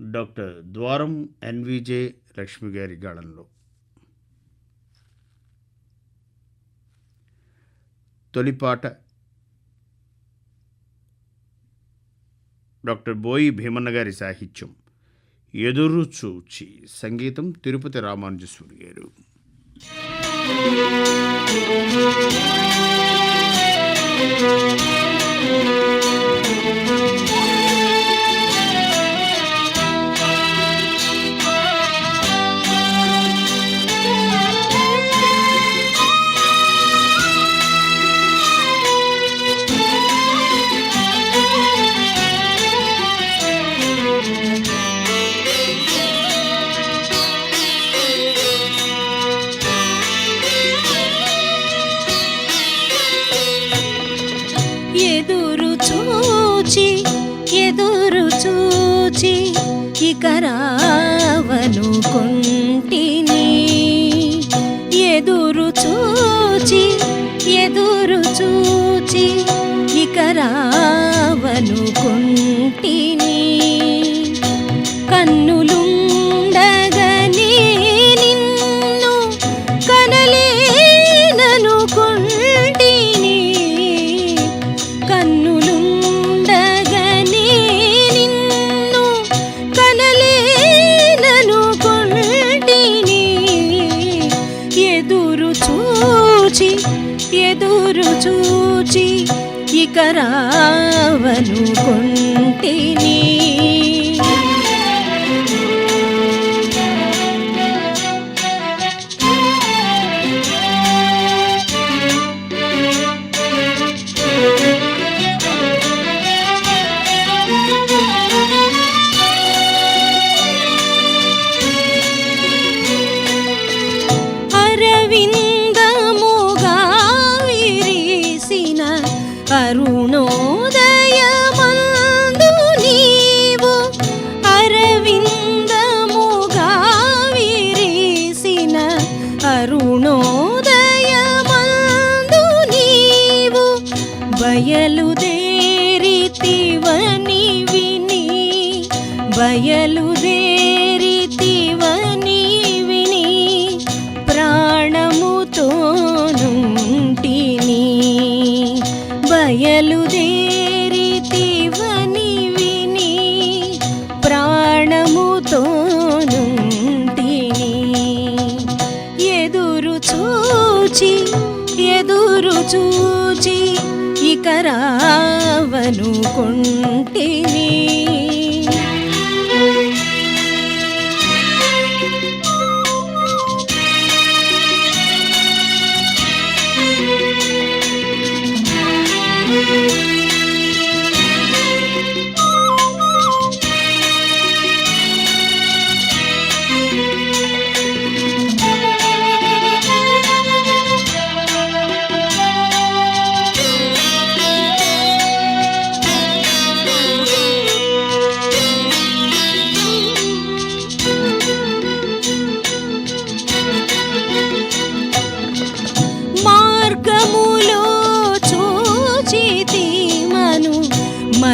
Doctor ద్వారం ఎన్విజే లక్ష్మి గారి గాళంలో తొలిపాట doctor బోయి భీమన్న గారి సాహిత్యం ఎదురు చూచి సంగీతం తిరుపతి రామానుజస్వామి గారు. ఎదురు ఇక రావను చూచి ఇక రావను బయలుదేరితివని విని ప్రాణముతో ఎదురు చూచి ఎదురు చూచి ఇక రావను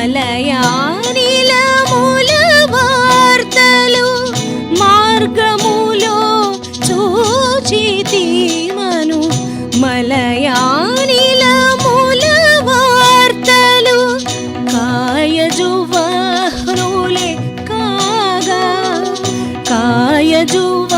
మలయానిలముల వార్తలు మార్గములో చూచితిమను. మలయానిలముల వార్తలు కాయజువహ్రులే కాగా కాయజువహ్రులే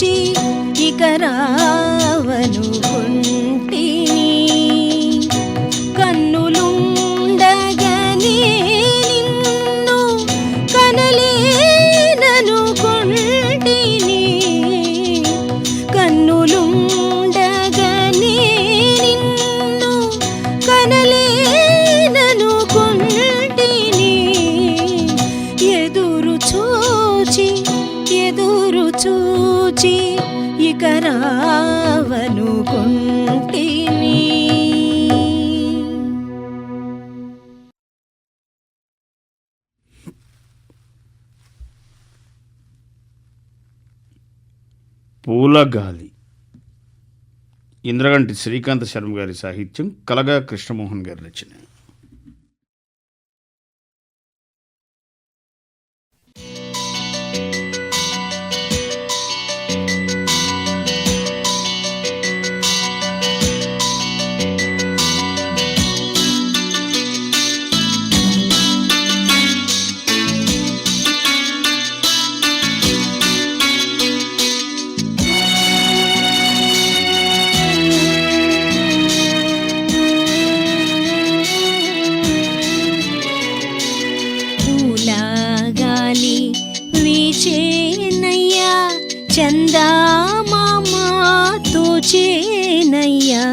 విడిచి ఇక రావనుకుంటిని కన్నులుండగని నిన్ను కనలేననుకుంటిని కన్నులుండగని నిన్ను కనలేననుకుంటిని ఎదురు చూచి ఎదురు చూ చూచి ఇక రావనుకుంటిని. పూలగాలి. ఇంద్రగంటి శ్రీకాంత శర్మ గారి సాహిత్యం కలగా కృష్ణమోహన్ గారి రచన. చందా మామ తోచేనయ్యా.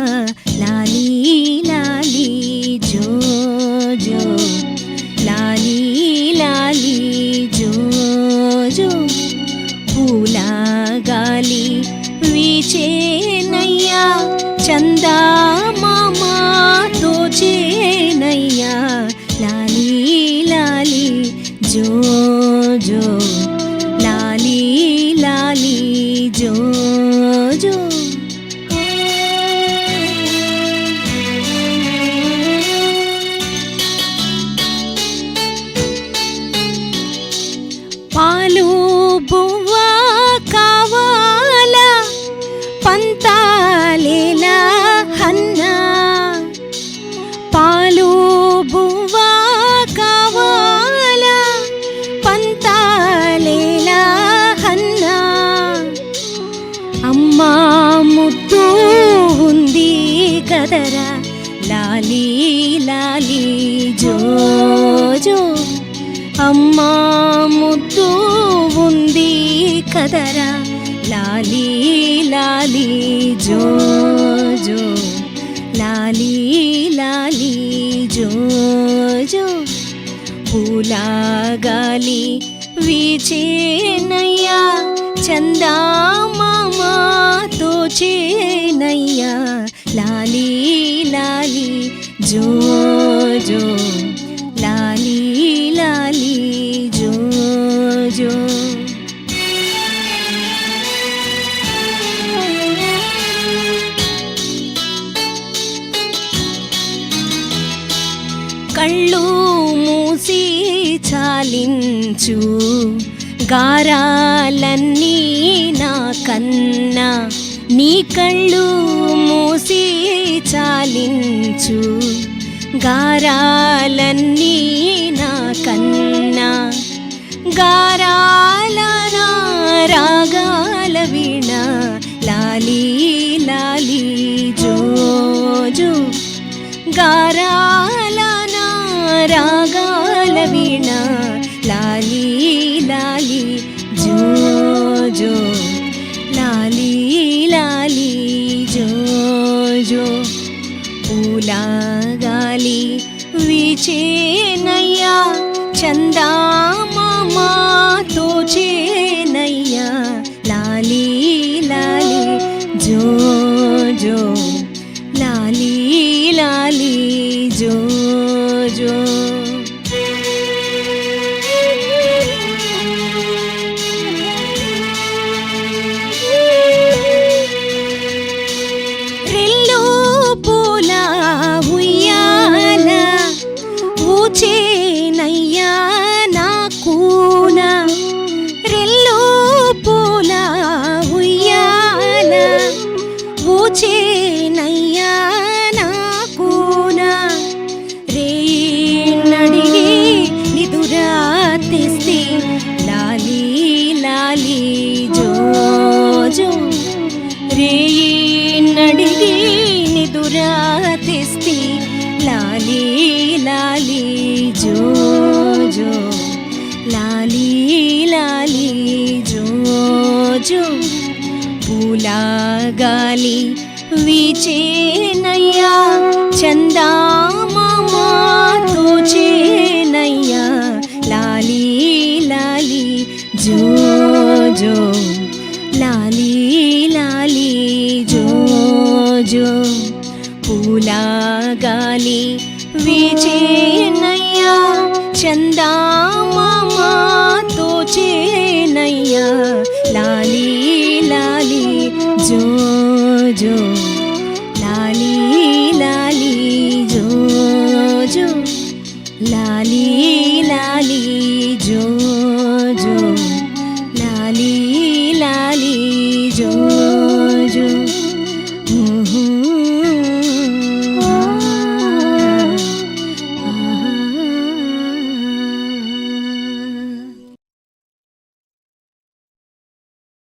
కదరా లాలీ లాలీ జో జో. అమ్మా ముద్దు ఉంది కదరా లాలీ లాలీ జో జో. లాలీ లాలీ జో జో. పూల గాలి వీచేనయ్యా చందా మామ తోచేనయ్యా లాలీ లాలీ జో జో లాలీ లాలీ జో జో కళ్ళు మూసి చాలించు గారాలన్నీ నా కన్నా. నీ కళ్ళు మూసి చాలించు. గారాలన్నీ నా కన్నా. గారాల నా రాగాల వీణ. లాలీ లాలీ జో జో జో పూలా గాలి విచేనయ్యా చందా మామ తోచేనయ్యా లాలీ లాలీ జో జో లాలీ లాలీ జో జో పూల గాలి విచేనయ్యా చందా మామ తోచేనయ్యా